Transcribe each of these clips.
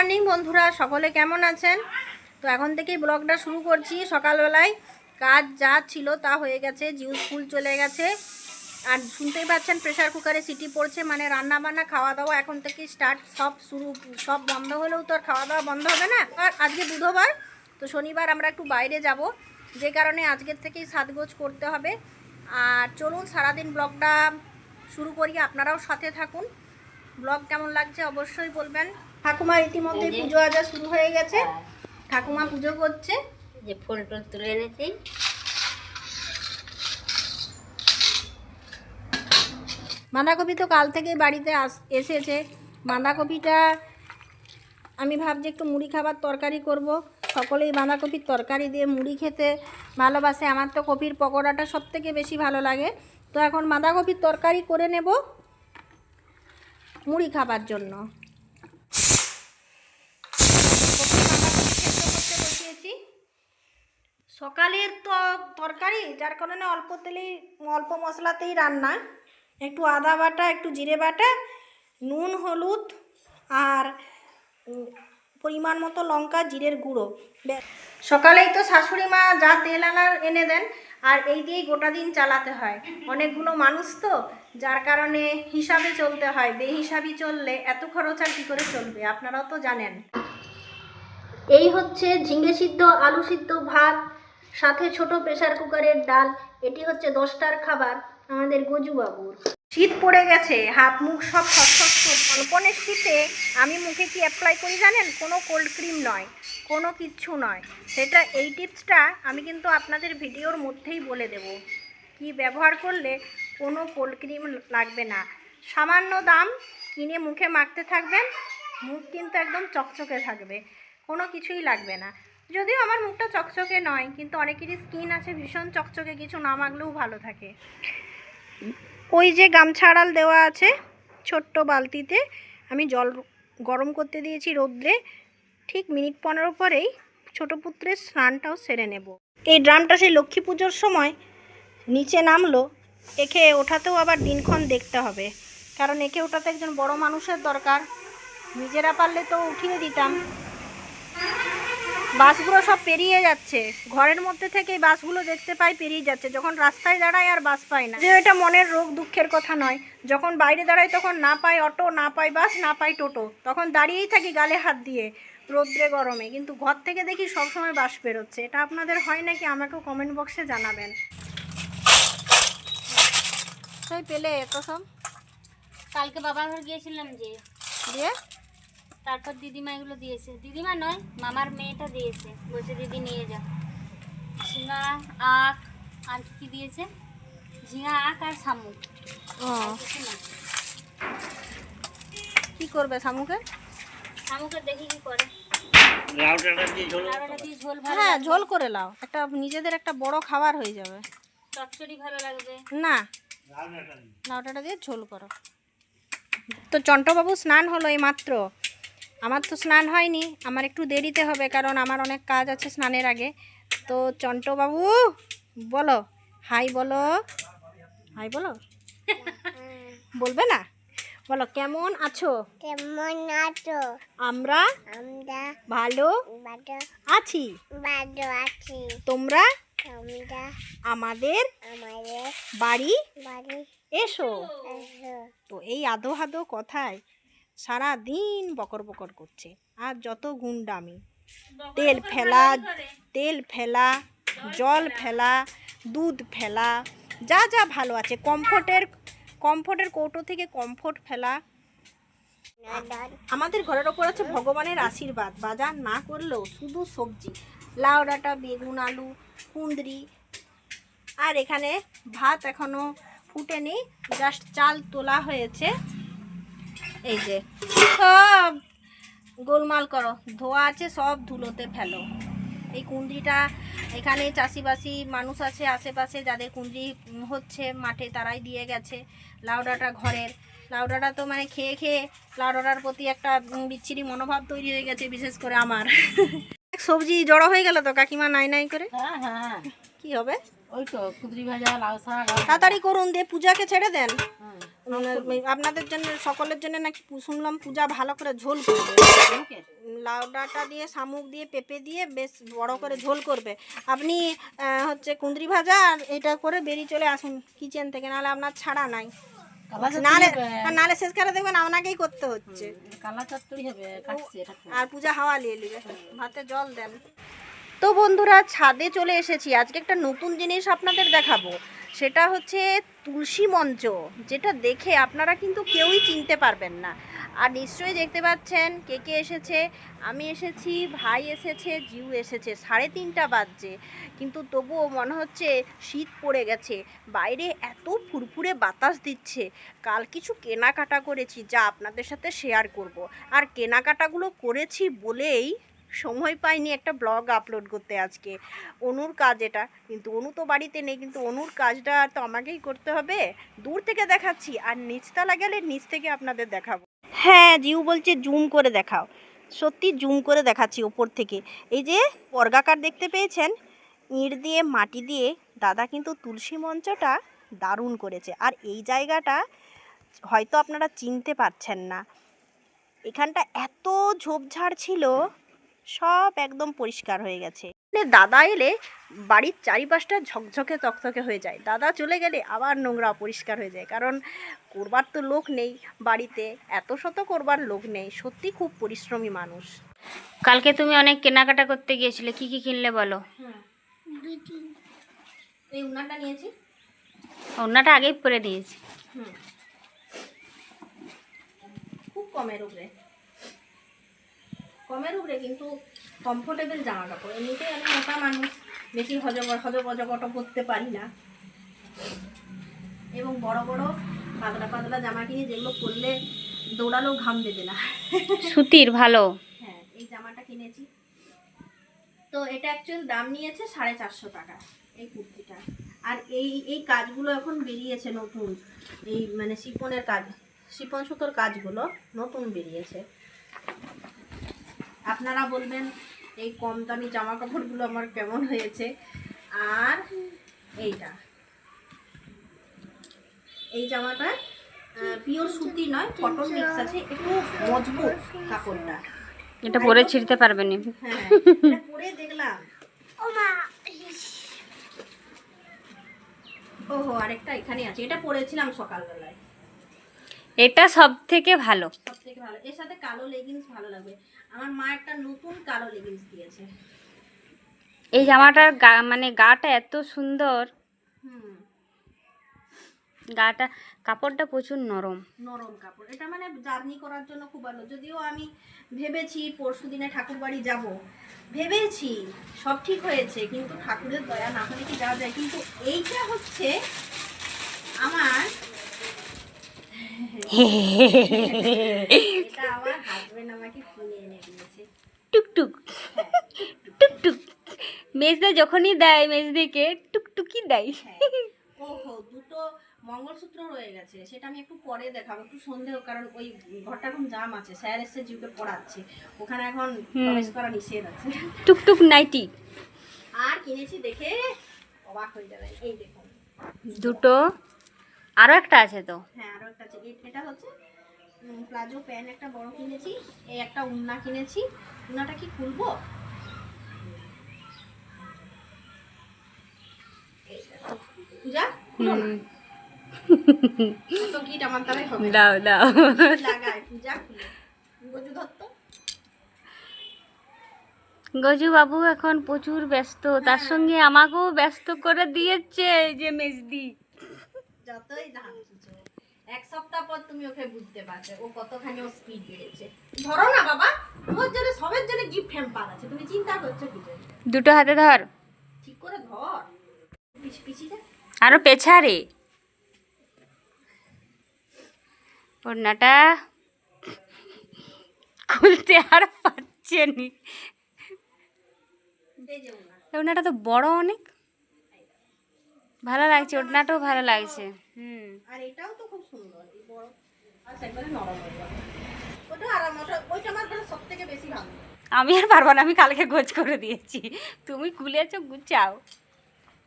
Morning, বন্ধুরা, সকলে কেমন আছেন? তো এখন থেকেই ব্লগটা শুরু করছি। সকালবেলায় কাজ যা ছিল তা হয়ে গেছে জিউ স্কুল চলে গেছে। আর শুনতেই পাচ্ছেন প্রেশার কুকারে সিটি পড়ছে মানে রান্না বান্না খাওয়া দাওয়া এখন থেকে স্টার্ট সব শুরু, সব বন্ধ হলেও তো আর খাওয়া দাওয়া বন্ধ হবে না। আর আজকে বুধবার, তো শনিবার আমরা একটু বাইরে যাব। যে কারণে আজকের থেকেই সাজগোজ করতে হবে। আর চলুন, সারাদিন ব্লগটা শুরু করি। আপনারাও সাথে থাকুন। ব্লগ কেমন লাগছে অবশ্যই বলবেন। ঠাকুমা ইতিমধ্যে পুজো আজা শুরু হয়ে গেছে। ঠাকুমা পুজো করছে। যে ফুল টুল তুলে এনেছি। বাঁধাকপি তো কাল থেকেই বাড়িতে আস এসেছে। বাঁধাকপিটা আমি ভাবছি একটু মুড়ি খাবার তরকারি করব। সকলেই বাঁধাকপির তরকারি দিয়ে মুড়ি খেতে ভালোবাসে। আমার তো কপির পকোড়াটা সব থেকে বেশি ভালো লাগে। তো এখন বাঁধাকপির তরকারি করে নেব মুড়ি খাবার জন্য। বসিয়েছি সকালের তো তরকারি, যার কারণে অল্প তেলেই, অল্প মশলাতেই রান্না। একটু আদা বাটা, একটু জিরে বাটা, নুন, হলুদ আর পরিমাণ মতো লঙ্কা, জিরের গুঁড়ো। সকালেই তো শাশুড়ি মা যা তেল আনার এনে দেন, আর এই দিয়েই গোটা দিন চালাতে হয়। অনেকগুলো মানুষ তো, যার কারণে হিসাবে চলতে হয়। বেহিসাবি চললে এত খরচ আর কী করে চলবে? আপনারাও তো জানেন। এই হচ্ছে ঝিঙে সিদ্ধ, আলু সিদ্ধ, ভাত, সাথে ছোট প্রেসার কুকারের ডাল। এটি হচ্ছে দশটার খাবার, আমাদের গজু বাবুর শীত পড়ে গেছে, হাত মুখ সব খসখস করছে শীতে আমি মুখে কি অ্যাপ্লাই করি জানেন? কোনো কোল্ড ক্রিম নয়, কোনো কিচ্ছু নয়। সেটা এই টিপসটা আমি কিন্তু আপনাদের ভিডিওর মধ্যেই বলে দেব। কি ব্যবহার করলে কোনো কোল্ড ক্রিম লাগবে না। সামান্য দাম কিনে মুখে মাখতে থাকবেন, মুখ কিন্তু একদম চকচকে থাকবে। কোনো কিছুই লাগবে না। যদিও আমার মুখটা চকচকে নয়, কিন্তু অনেকেরই স্কিন আছে ভীষণ চকচকে, কিছু না মাগলেও ভালো থাকে। ওই যে গামছা আড়াল দেওয়া আছে ছোট্ট বালতিতে, আমি জল গরম করতে দিয়েছি রোদ্রে। ঠিক মিনিট পনেরো পরেই ছোট পুত্রের স্নানটাও সেরে নেব। এই ড্রামটা সেই লক্ষ্মী পুজোর সময় নিচে নামলো, একে ওঠাতেও আবার দিনক্ষণ দেখতে হবে। কারণ একে ওঠাতে একজন বড় মানুষের দরকার। নিজেরা পারলে তো উঠিয়ে দিতাম। বাসগুলো সব পেরিয়ে যাচ্ছে। ঘরের মধ্যে থেকে এই বাসগুলো দেখতে পাই পেরিয়ে যাচ্ছে। যখন রাস্তায় দাঁড়ায় আর বাস পাই না। যে এটা মনের রোগ দুঃখের কথা নয়। যখন বাইরে দাঁড়াই তখন না পাই অটো না পাই বাস না পাই টোটো। তখন দাঁড়িয়েই থাকি গালে হাত দিয়ে রোদ্রে গরমে। কিন্তু ঘর থেকে দেখি সবসময় বাস বেরোচ্ছে। এটা আপনাদের হয় নাকি? আমাকেও কমেন্ট বক্সে জানাবেন। পেলে এত সব কালকে বাবার ঘর গিয়েছিলাম যে। দিয়ে তারপর দিদিমা এগুলো দিয়েছে। দিদিমা নয় মামার মেয়েটা দিয়েছে। বলছে দিদি নিয়ে যা ঝিঙা আখ আর কি দিয়েছে? ঝিঙা আখ আর শামুক। কি করবে শামুকে? শামুকে দেখি কি করে। হ্যাঁ ঝোল করে লাও। একটা নিজেদের একটা বড় খাবার হয়ে যাবে। চচ্চড়ি ভালো লাগবে। না। লাউটাটা দিয়ে। ঝোল করো। তো চন্টবাবু স্নান হলো এই মাত্র আমার তো স্নান হয়নি আমার একটু দেরিতে হবে কারণ আমার অনেক কাজ আছে স্নানের আগে। তো চন্টবাবু বলো হাই বলো। হাই বলো? বলবে না? বলো কেমন আছো? কেমন আছো? আমরা আমরা ভালো আছি। বাদো আছি। তোমরা? আমরা আমাদের আমাদের বাড়ি বাড়ি এসো। এসো। তো এই আদো হাদো কথায় সারা দিন বকর বকর করছে। আর যত গুন্ডামি। তেল ফেলা তেল ফেলা। জল ফেলা দুধ ফেলা যা যা ভালো আছে। কমফোর্টের কমফোর্টের কৌটো থেকে কমফোর্ট ফেলা। আমাদের ঘরের ওপর আছে ভগবানের আশীর্বাদ। বাজার না করলেও শুধু সবজি। লাউ ডাঁটা বেগুন আলু কুঁদরি। আর এখানে ভাত এখনও ফুটেনি। জাস্ট চাল তোলা হয়েছে। এই যে সব গোলমাল করো। ধোয়া আছে সব ধুলোতে ফেলো। এই কুঁদরিটা এখানে চাষিবাসি মানুষ আছে আশেপাশে যাদের কুঁদরি হচ্ছে মাঠে তারাই দিয়ে গেছে লাউডাটা ঘরের। লাউডাটা তো মানে খেয়ে খেয়ে লাউডাটার প্রতি একটা বিচ্ছিরি মনোভাব তৈরি হয়ে গেছে বিশেষ করে আমার। সবজি জড়ো হয়ে গেল তো কাকিমা নাই নাই করে? হ্যাঁ হ্যাঁ। কি হবে? ওই তো কুদরি ভাজা লাউ শাক। তাড়াতাড়ি করুন দিয়ে পূজাকে ছেড়ে দেন। আপনাদের জন্য সকলের জন্য নাকি পু- শুনলাম পূজা ভালো করে ঝোল করবে। লাউ ডাঁটা দিয়ে শামুক দিয়ে পেঁপে দিয়ে বেশ বড় করে ঝোল করবে। আপনি হচ্ছে কুঁদরি ভাজা আর এটা করে বেরিয়ে চলে আসুন কিচেন থেকে নাহলে আপনার ছাড়া নাই। নাহলে আর নাহলে শেষকালে দেখবেন আপনাকেই করতে হচ্ছে। কালা চচ্চড়ি হবে কাটছে এটা আর পূজা হাওয়া নিয়ে নেবে। ভাতে জল দেন। তো বন্ধুরা ছাদে চলে এসেছি। আজকে একটা নতুন জিনিস আপনাদের দেখাবো। সেটা হচ্ছে তুলসী মঞ্চ, যেটা দেখে আপনারা কিন্তু কেউই চিনতে পারবেন না। আর নিশ্চয়ই দেখতে পাচ্ছেন কে কে এসেছে? আমি এসেছি, ভাই এসেছে, জিউ এসেছে, সাড়ে তিনটা বাজছে। কিন্তু তবুও মনে হচ্ছে শীত পড়ে গেছে, বাইরে এত ফুরফুরে বাতাস দিচ্ছে। কাল কিছু কেনাকাটা করেছি যা আপনাদের সাথে শেয়ার করব। আর কেনাকাটাগুলো করেছি বলেই সময় পাইনি একটা ব্লগ আপলোড করতে আজকে। অনুর কাজ এটা, কিন্তু অনু তো বাড়িতে নেই, কিন্তু অনুর কাজটা তো আমাকেই করতে হবে। দূর থেকে দেখাচ্ছি, আর নিচতলা গেলে নিচ থেকে আপনাদের দেখাবো। হ্যাঁ জিউ বলছে জুম করে দেখাও। সত্যি জুম করে দেখাচ্ছি ওপর থেকে। এই যে বর্গাকার দেখতে পেয়েছেন, ইঁট দিয়ে, মাটি দিয়ে, দাদা কিন্তু তুলসী মঞ্চটা দারুণ করেছে। আর এই জায়গাটা হয়তো আপনারা চিনতে পারছেন না। এখানটা এত ঝোপঝাড় ছিল সব একদম পরিষ্কার হয়ে গেছে। মানে দাদা এলে বাড়ির চারিপাশটা ঝকঝকে চকচকে হয়ে যায়। দাদা চলে গেলে আবার নোংরা পরিষ্কার হয়ে যায়। কারণ করবার তো লোক নেই বাড়িতে এত শত করবার লোক নেই। সত্যি খুব পরিশ্রমী মানুষ। কালকে তুমি অনেক কেনাকাটা করতে গিয়েছিলে কি কি কিনলে বলো? এই উনারটা নিয়েছি। ওনাটা আগেই পরে দিয়েছি। খুব কমের উপরে। কমের উপরে কিন্তু কমফোর্টেবল জামা কাপড় এমনিতেই আমি মোটা মানুষ বেশি হজ হজ গজগট করতে পারি না। এবং বড় বড় পাতলা পাতলা জামা কিনে যেগুলো পরলে দৌড়ালেও ঘাম দেবে না। সুতির ভালো। হ্যাঁ এই জামাটা কিনেছি। তো এটা অ্যাকচুয়াল দাম নিয়েছে সাড়ে চারশো টাকা এই কুর্তিটা। আর এই এই কাজগুলো এখন বেরিয়েছে নতুন এই মানে শিপনের কাজ শিপন সুতোর কাজগুলো নতুন বেরিয়েছে। আপনারা বলবেন এই কম দামি জামা কাপড়গুলো আমার কেমন হয়েছে? আর এইটা। এই জামাটা পিওর সুতি নয় কটন মিক্স আছে। একটু মজবুত কাপড়টা। এটা পরে ছিঁড়তে পারবে না। হ্যাঁ পরে দেখলাম। ওহো আরেকটা এখানে আছে। এটা পরেছিলাম সকালবেলায়। এটা সব থেকে ভালো। সব থেকে ভালো। এর সাথে কালো লেগিংস ভালো লাগবে। আমার মা একটা নতুন কালো লেগিংস দিয়েছে। এই জামাটার গা মানে গাটা এত সুন্দর। হুম। গাটা কাপড়টা প্রচুর নরম। নরম কাপড়। এটা মানে জার্নি করার জন্য খুব ভালো। যদিও আমি ভেবেছি পরশু দিনে ঠাকুর বাড়ি যাব। ভেবেছি সব ঠিক হয়েছে কিন্তু ঠাকুরের দয়া না হলে কি যাওয়া যায়? কিন্তু এইটা হচ্ছে আমার এটা আমার হাজবেন্ড আমাকে কিনে এনে দিয়েছে টুকটুক। টুকটুক। মেজদা যখনই দেয় মেজদিকে টুকটুকি দেয়। ওহো দুটো মঙ্গলসূত্র রয়ে গেছে। সেটা আমি একটু পরে দেখাবো একটু সন্দেহ কারণ ওই ঘরটা এখন জাম আছে। স্যার এসে জিউকে পড়াচ্ছে। ওখানে এখন প্রবেশ করা নিষেধ আছে। টুকটুক নাইটি। আর কিনেছি দেখে অবাক হয়ে যাবে। এই দেখুন। দুটো। আরও একটা আছে তো। হ্যাঁ এটা হচ্ছে প্লাজো প্যান্ট একটা বড় কিনেছি এই একটা উন্না কিনেছি। উন্নাটা কি খুলবো? পূজা খুলো না। তো গিট আমার দ্বারাই হবে। দাও দাও। লাগায় পূজা খুলে। গজু বাবু এখন প্রচুর ব্যস্ত তার সঙ্গে আমাকেও ব্যস্ত করে দিয়েছে এই যে মেজদি। যতই এক সপ্তাহ পর তুমি ওকে বুঝতে পারবে ও কতখানি ও স্পিড বেড়েছে। ধরো না বাবা তোমার জন্য সবের জন্য গিফট হ্যাম্পার আছে তুমি চিন্তা করছ কি দুটো হাতে ধর। ঠিক করে ধর। পিছি পিছি যা আরও পেছারে। ওড়নাটা খুলতে আর পারছে নি। ওড়নাটা তো বড় অনেক। ভালো লাগছে ওড়নাটাও ভালো লাগছে। হুম। আর এটাও তো খুব সুন্দর এই বড়। আচ্ছা একবারে নরম হয়ে যাবে। ওটা আরাম ওটা ওইটা আমার সব থেকে বেশি ভালো আমি আর পারব না আমি কালকে গোছ করে দিয়েছি। তুমি খুলেছো গুছাও।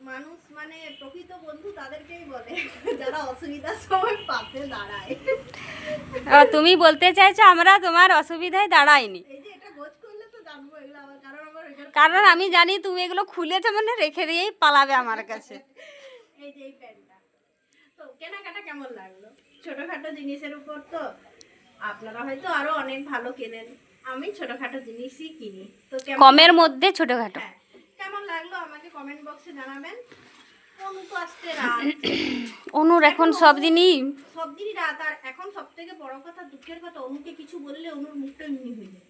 মানুষ মানে প্রকৃত বন্ধু তাদেরকেই বলে যারা অসুবিধার সময় পাশে দাঁড়ায়। তুমি বলতে চাইছো আমরা তোমার অসুবিধায় দাঁড়াইনি। এই যে এটা কারণ আমি জানি তুমি এগুলো খুলেছো মানে রেখে দিয়েই পালাবে আমার কাছে। এই যে এই প্যান্টটা। তো কেনাকাটা কেমন লাগল? ছোটখাটো জিনিসের উপর তো আপনারা হয়তো আরও অনেক ভালো কেনেন। আমি ছোটখাটো জিনিসই কিনি। তো কমের মধ্যে ছোটখাটো। হ্যাঁ কেমন লাগল আমাকে কমেন্ট বক্সে জানাবেন। অনুর এখন সব দিনই সব দিনই রাত। আর এখন সব থেকে বড় কথা দুঃখের কথা অনুকে কিছু বললে অনুর মুখটা এমনি হয়ে যায়।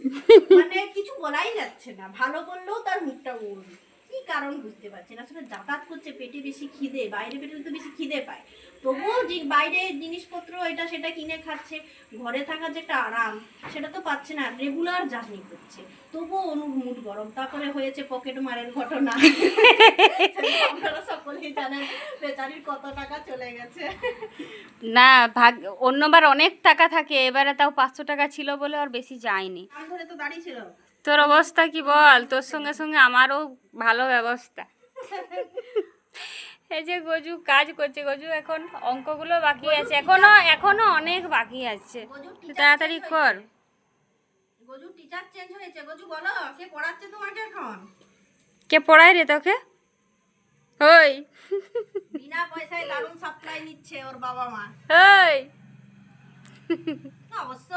মানে কিছু বলাই যাচ্ছে না। ভালো বললেও তার মুখটা ওর কি কারণ বুঝতে পারছি না। আসলে যাতায়াত করছে পেটে বেশি খিদে বাইরে পেটে তো বেশি খিদে পায়। তবুও বাইরে জিনিসপত্র এটা সেটা কিনে খাচ্ছে ঘরে থাকার যে একটা আরাম সেটা তো পাচ্ছে না রেগুলার জার্নি করছে। তবুও অনুর মুড গরম। তারপরে হয়েছে পকেট মারের ঘটনা। আপনারা সকলেই জানেন বেচারির কত টাকা চলে গেছে। না ভাগ অন্যবার অনেক টাকা থাকে এবারে তাও পাঁচশো টাকা ছিল বলে আর বেশি যায়নি। ধরে তো দাঁড়িয়ে ছিল। তোর অবস্থা কি বল? তোর সঙ্গে সঙ্গে আমারও ভালো ব্যবস্থা। এই যে গজু কাজ করছে গজু এখন অঙ্কগুলো বাকি আছে। এখনও এখনও অনেক বাকি আছে। তাড়াতাড়ি কর। গজু টিচার চেঞ্জ হয়েছে। গজু বলো কে পড়াচ্ছে তোমাকে এখন? কে পড়ায় রে তোকে? ওই। বিনা পয়সায় দারুণ সাপ্লাই নিচ্ছে ওর বাবা মা। ওই। অবশ্য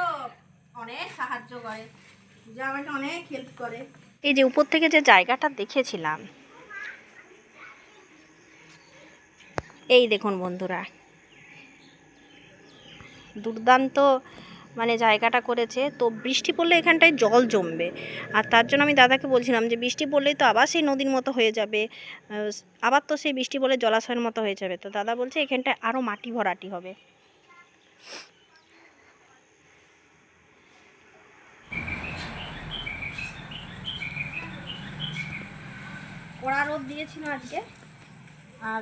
অনেক সাহায্য করে। এই যে উপর থেকে যে জায়গাটা দেখেছিলাম, এই দেখুন বন্ধুরা, দুর্দান্ত মানে জায়গাটা করেছে। তো বৃষ্টি পড়লে এখানটায় জল জমবে। আর তার জন্য আমি দাদাকে বলছিলাম যে, বৃষ্টি পড়লেই তো আবার সেই নদীর মতো হয়ে যাবে। আবার তো সেই বৃষ্টি পড়লে জলাশয়ের মতো হয়ে যাবে। তো দাদা বলছে, এখানটায় আরও মাটি ভরাটি হবে। কড়া রোদ দিয়েছিল আজকে। আর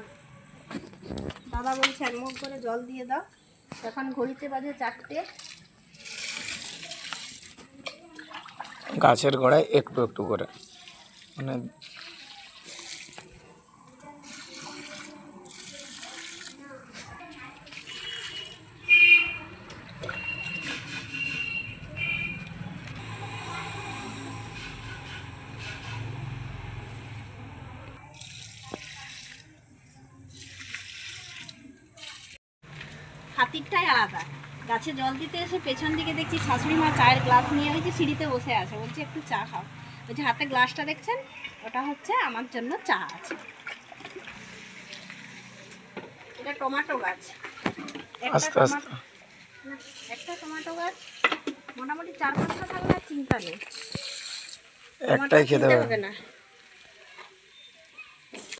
দাদা বলছে, এক মুখ করে জল দিয়ে দাও। এখন ঘড়িতে বাজে চারটে। গাছের গোড়ায় একটু একটু করে। মানে গাছে জল দিতে এসে পেছন দিকে দেখছি শাশুড়ি মা চায়ের গ্লাস নিয়ে যে সিঁড়িতে বসে আছে। বলছে একটু চা খাও। ওই যে হাতে গ্লাসটা দেখছেন? ওটা হচ্ছে আমার জন্য চা আছে। এটা টমেটো গাছ। একটা আস্তে আস্তে। একটা টমেটো গাছ মোটামুটি চার পাঁচটা থাকলে চিন্তা নেই। একটাই খেতে হবে না।